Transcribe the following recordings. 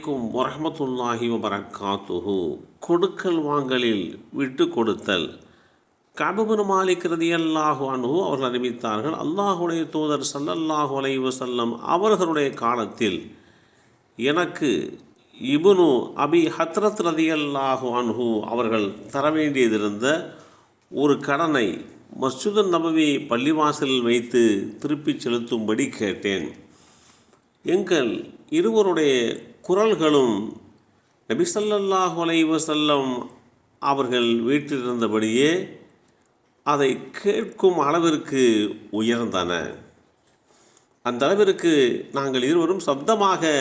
வலைக்கும் வரமத்துல்லாஹி வபரக்காத்துஹு கொடுக்கல் வாங்கலில் விட்டு கொடுத்தல். கபுபுன் மாலிக் ரதியல்லாஹு அனுகு அவர்கள் அறிவித்தார்கள் அல்லாஹுடைய தூதர் சல்லல்லாஹு அலைவு செல்லம் அவர்களுடைய காலத்தில் எனக்கு இபுனு அபி ஹத்ரத் ரதி அல்லாஹு அனுகு அவர்கள் தர வேண்டியதிருந்த ஒரு கடனை மஸ்ஜிது நபவி பள்ளிவாசலில் வைத்து திருப்பிச் செலுத்தும்படி கேட்டேன். எங்கள் இருவருடைய குரல்களும் நபி ஸல்லல்லாஹு அலைஹி அவர்கள் வீட்டிலிருந்தபடியே அதை கேட்கும் அளவிற்கு உயர்ந்தன. அந்த அளவிற்கு நாங்கள் இருவரும் சப்தமாக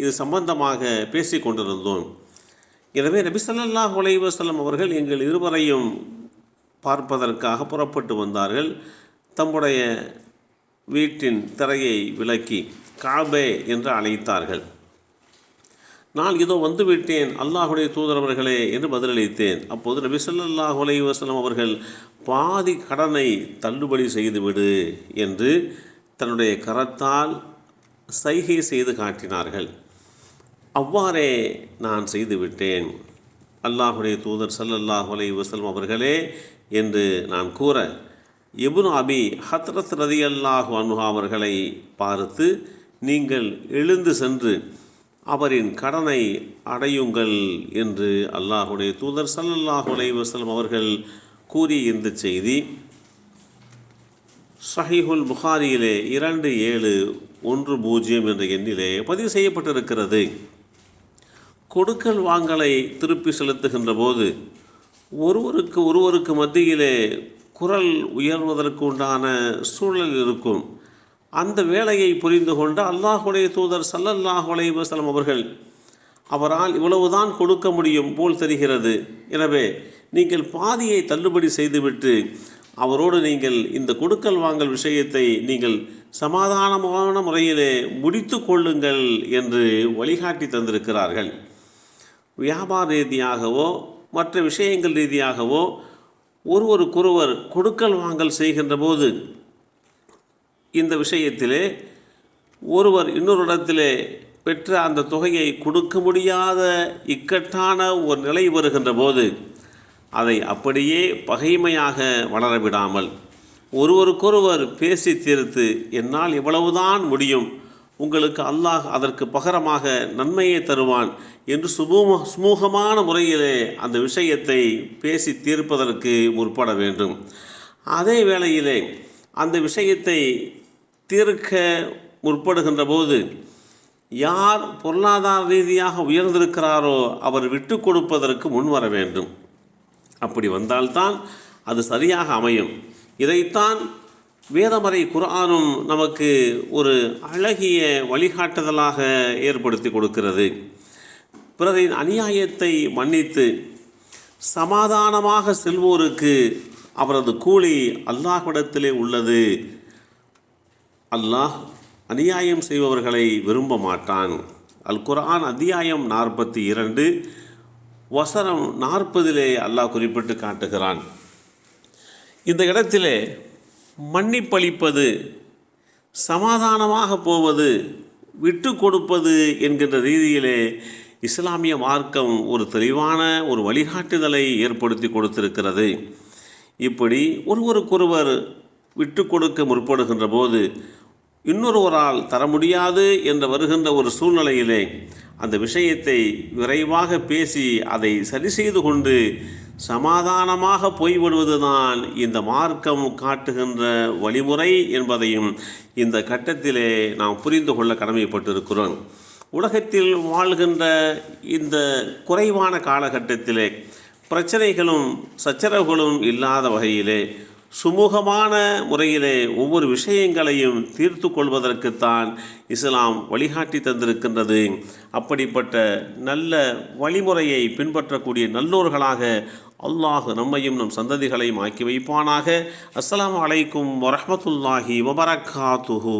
இது சம்பந்தமாக பேசி கொண்டிருந்தோம். எனவே நபி ஸல்லல்லாஹு அலைஹி அவர்கள் எங்கள் இருவரையும் பார்ப்பதற்காக புறப்பட்டு வந்தார்கள். தம்முடைய வீட்டின் திரையை விலக்கி காபே என்று அழைத்தார்கள். நான் இதோ வந்துவிட்டேன். அல்லாஹுடைய தூதரவர்களே என்று பதிலளித்தேன். அப்போது நபி ஸல்லல்லாஹு அலி வசலம் அவர்கள் பாதி கடனை தள்ளுபடி செய்துவிடு என்று தன்னுடைய கரத்தால் சைகை செய்து காட்டினார்கள். அவ்வாறே நான் செய்துவிட்டேன். அல்லாஹுடைய தூதர் ஸல்லல்லாஹு அலைஹி வசலம் அவர்களே என்று நான் கூற இப்னு அபி ஹத்ரத் ரதியல்லாஹு அன்ஹு அவர்களை பார்த்து நீங்கள் எழுந்து சென்று அவரின் கடனை அடையுங்கள் என்று அல்லாஹுடைய தூதர் சல்லல்லாஹு அலைஹி அவர்கள் கூறிய இந்த செய்தி. சஹிஹுல் புகாரியிலே இரண்டு ஏழு ஒன்று பூஜ்ஜியம் என்ற எண்ணிலே பதிவு செய்யப்பட்டிருக்கிறது. கொடுக்கல் வாங்கலை திருப்பி செலுத்துகின்ற போது ஒருவருக்கு ஒருவருக்கு மத்தியிலே குரல் உயர்வதற்கு உண்டான சூழல் இருக்கும். அந்த வேலையை புரிந்து கொண்டு அல்லாஹுடைய தூதர் ஸல்லல்லாஹு அலைவசலம் அவர்கள் அவரால் இவ்வளவுதான் கொடுக்க முடியும் போல் தெரிகிறது. எனவே நீங்கள் பாதியை தள்ளுபடி செய்துவிட்டு அவரோடு நீங்கள் இந்த கொடுக்கல் வாங்கல் விஷயத்தை நீங்கள் சமாதானமான முறையிலே முடித்து கொள்ளுங்கள் என்று வழிகாட்டி தந்திருக்கிறார்கள். வியாபார ரீதியாகவோ மற்ற விஷயங்கள் ரீதியாகவோ ஒருவருக்கொருவர் கொடுக்கல் வாங்கல் செய்கின்ற போது இந்த விஷயத்திலே ஒருவர் இன்னொரு இடத்திலே பெற்ற அந்த தொகையை கொடுக்க முடியாத இக்கட்டான ஒரு நிலை வருகின்ற போது அதை அப்படியே பகைமையாக வளரவிடாமல் ஒருவருக்கொருவர் பேசி தீர்த்து என்னால் இவ்வளவுதான் முடியும் உங்களுக்கு அல்லாஹ் அதற்கு பகரமாக நன்மையை தருவான் என்று சுமூக சுமூகமான முறையிலே அந்த விஷயத்தை பேசி தீர்ப்பதற்கு முற்பட வேண்டும். அதே வேளையிலே அந்த விஷயத்தை தீர்க்க முற்படுகின்ற போது யார் பொருளாதார ரீதியாக உயர்ந்திருக்கிறாரோ அவர் விட்டு கொடுப்பதற்கு முன் வர வேண்டும். அப்படி வந்தால்தான் அது சரியாக அமையும். இதைத்தான் வேதமறை குரானும் நமக்கு ஒரு அழகிய வழிகாட்டுதலாக ஏற்படுத்தி கொடுக்கிறது. பிறரின் அநியாயத்தை மன்னித்து சமாதானமாக செல்வோருக்கு அவரது கூலி அல்லாஹ்விடத்திலே உள்ளது அல்லாஹ் அநியாயம் செய்பவர்களை விரும்ப மாட்டான். அல் குரான் அத்தியாயம் நாற்பத்தி இரண்டு வசனம் நாற்பதிலே அல்லாஹ் குறிப்பிட்டு காட்டுகிறான். இந்த இடத்திலே மன்னிப்பளிப்பது சமாதானமாக போவது விட்டு கொடுப்பது என்கின்ற ரீதியிலே இஸ்லாமிய மார்க்கம் ஒரு தெளிவான ஒரு வழிகாட்டுதலை ஏற்படுத்தி கொடுத்திருக்கிறது. இப்படி ஒருவருக்கொருவர் விட்டு கொடுக்க முற்படுகின்ற போது இன்னொருவரால் தர முடியாது என்று வருகின்ற ஒரு சூழ்நிலையிலே அந்த விஷயத்தை விரைவாக பேசி அதை சரி செய்து கொண்டு சமாதானமாக போய்விடுவதுதான் இந்த மார்க்கம் காட்டுகின்ற வழிமுறை என்பதையும் இந்த கட்டத்திலே நாம் புரிந்து கொள்ள கடமைப்பட்டிருக்கிறோம். உலகத்தில் வாழ்கின்ற இந்த குறைவான காலகட்டத்திலே பிரச்சனைகளும் சச்சரவுகளும் இல்லாத வகையிலே சுமூகமான முறையிலே ஒவ்வொரு விஷயங்களையும் தீர்த்து கொள்வதற்குத்தான் இஸ்லாம் வழிகாட்டி தந்திருக்கின்றது. அப்படிப்பட்ட நல்ல வழிமுறையை பின்பற்றக்கூடிய நல்லோர்களாக அல்லாஹ் நம்மையும் நம் சந்ததிகளையும் ஆக்கி வைப்பானாக. அஸ்லாம் அலைக்கும் வரமத்துல்லாஹி வபரகாத்துஹு.